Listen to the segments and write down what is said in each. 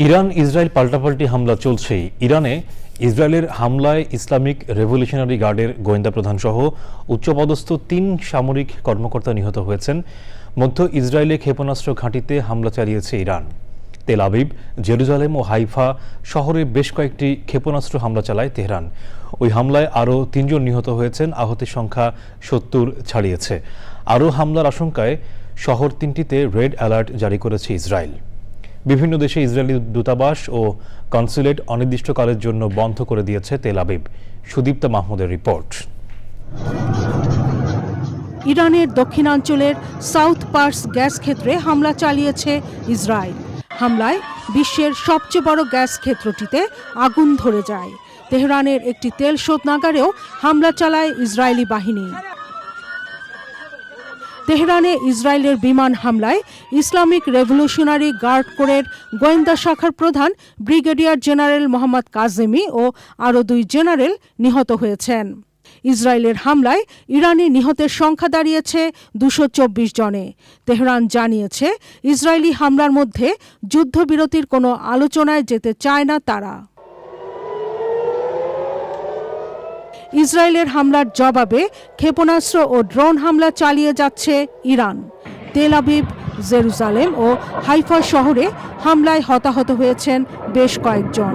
Iran Israel পাল্টাপাল্টি হামলা চলছেই ইরানে ইসরায়েলের হামলায় ইসলামিক রেভলিউশনারি গার্ডের গোয়েন্দা প্রধান সহ উচ্চপদস্থ তিন সামরিক কর্মকর্তা নিহত হয়েছেন। মধ্য ইসরায়েলে ক্ষেপণাস্ত্র ঘাঁটিতে হামলা চালিয়েছে ইরান। তেল আবিব, জেরুজালেম ও হাইফা শহরে বেশ কয়েকটি ক্ষেপণাস্ত্র হামলা চালায় তেহরান। ওই হামলায় আরও তিনজন নিহত হয়েছেন, আহতের সংখ্যা সত্তর ছাড়িয়েছে। আরও হামলার আশঙ্কায় শহর তিনটিতে রেড অ্যালার্ট জারি করেছে ইসরায়েল। বিভিন্ন দেশে ইসরায়েলি দূতাবাস ও কনসুলেট অনির্দিষ্টকালের জন্য বন্ধ করে দিয়েছে তেল আবিব। সুদীপ্তা মাহমুদের রিপোর্ট। ইরানের দক্ষিণাঞ্চলের সাউথ পার্স গ্যাস ক্ষেত্রে হামলা চালিয়েছে ইসরায়েল। হামলায় বিশ্বের সবচেয়ে বড় গ্যাস ক্ষেত্রটিতে আগুন ধরে যায়। তেহরানের একটি তেল শোধনাগারেও হামলা চালায় ইসরায়েলি বাহিনী। তেহরানে ইসরায়েলের বিমান হামলায় ইসলামিক রেভলিউশনারি গার্ড কোরের গোয়েন্দা শাখার প্রধান ব্রিগেডিয়ার জেনারেল মোহাম্মদ কাজেমি ও আরও দুই জেনারেল নিহত হয়েছেন। ইসরায়েলের হামলায় ইরানি নিহতের সংখ্যা দাঁড়িয়েছে দুশো চব্বিশ জনে। তেহরান জানিয়েছে, ইসরায়েলি হামলার মধ্যে যুদ্ধবিরতির কোনো আলোচনায় যেতে চায় না তারা। ইসরায়েলের হামলার জবাবে ক্ষেপণাস্ত্র ও ড্রোন হামলা চালিয়ে যাচ্ছে ইরান। তেল আবিব জেরুজালেম ও হাইফা শহরে হামলায় হতাহত হয়েছেন বেশ কয়েকজন।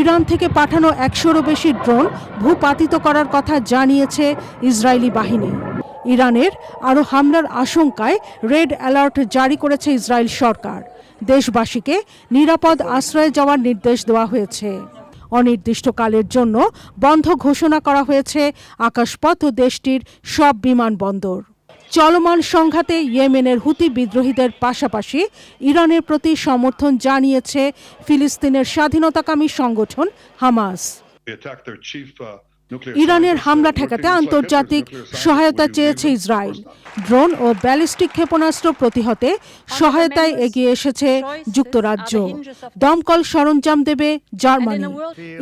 ইরান থেকে পাঠানো একশোরও বেশি ড্রোন ভূপাতিত করার কথা জানিয়েছে ইসরায়েলি বাহিনী। ইরানের আরও হামলার আশঙ্কায় রেড অ্যালার্ট জারি করেছে ইসরায়েল সরকার। দেশবাসীকে নিরাপদ আশ্রয়ে যাওয়ার নির্দেশ দেওয়া হয়েছে। অনির্দিষ্টকালের জন্য বন্ধ ঘোষণা করা হয়েছে আকাশপথ ও দেশটির সব বিমানবন্দর। চলমান সংঘাতে ইয়েমেনের হুতি বিদ্রোহীদের পাশাপাশি ইরানের প্রতি সমর্থন জানিয়েছে ফিলিস্তিনের স্বাধীনতাকামী সংগঠন হামাস। ইরানের হামলা ঠেকাতে আন্তর্জাতিক সহায়তা চেয়েছে ইসরায়েল। ড্রোন ও ব্যালিস্টিক ক্ষেপণাস্ত্র প্রতিহতে সহায়তায় এগিয়ে এসেছে যুক্তরাজ্য। দমকল সরঞ্জাম দেবে জার্মানি।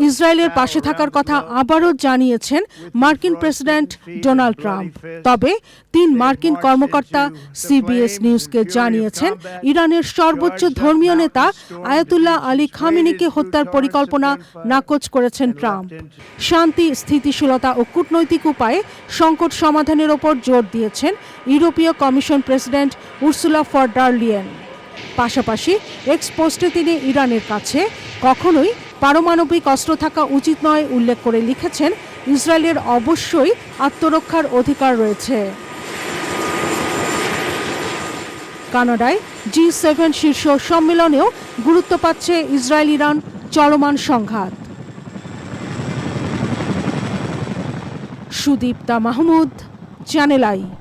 ইসরায়েলের পাশে থাকার কথা আবারও জানিয়েছেন মার্কিন প্রেসিডেন্ট ডোনাল্ড ট্রাম্প। তবে তিন মার্কিন কর্মকর্তা সিবিএস নিউজকে জানিয়েছেন ইরানের সর্বোচ্চ ধর্মীয় নেতা আয়াতুল্লাহ আলী খামিনিকে হত্যার পরিকল্পনা নাকচ করেছেন ট্রাম্প। শান্তি স্থিতিশীলতা ও কূটনৈতিক উপায়ে সংকট সমাধানের ওপর জোর দিয়েছেন ইউরোপীয় কমিশন প্রেসিডেন্ট উর্সুলা ফর ডারলিয়েন পাশাপাশি এক্সপোস্টে তিনি ইরানের কাছে কখনোই পারমাণবিক অস্ত্র থাকা উচিত নয় উল্লেখ করে লিখেছেন, ইসরায়েলের অবশ্যই আত্মরক্ষার অধিকার রয়েছে। কানাডায় জি সেভেন শীর্ষ সম্মেলনেও গুরুত্ব পাচ্ছে ইসরায়েল ইরান চলমান সংঘাত। Sudipta Mahmud channel I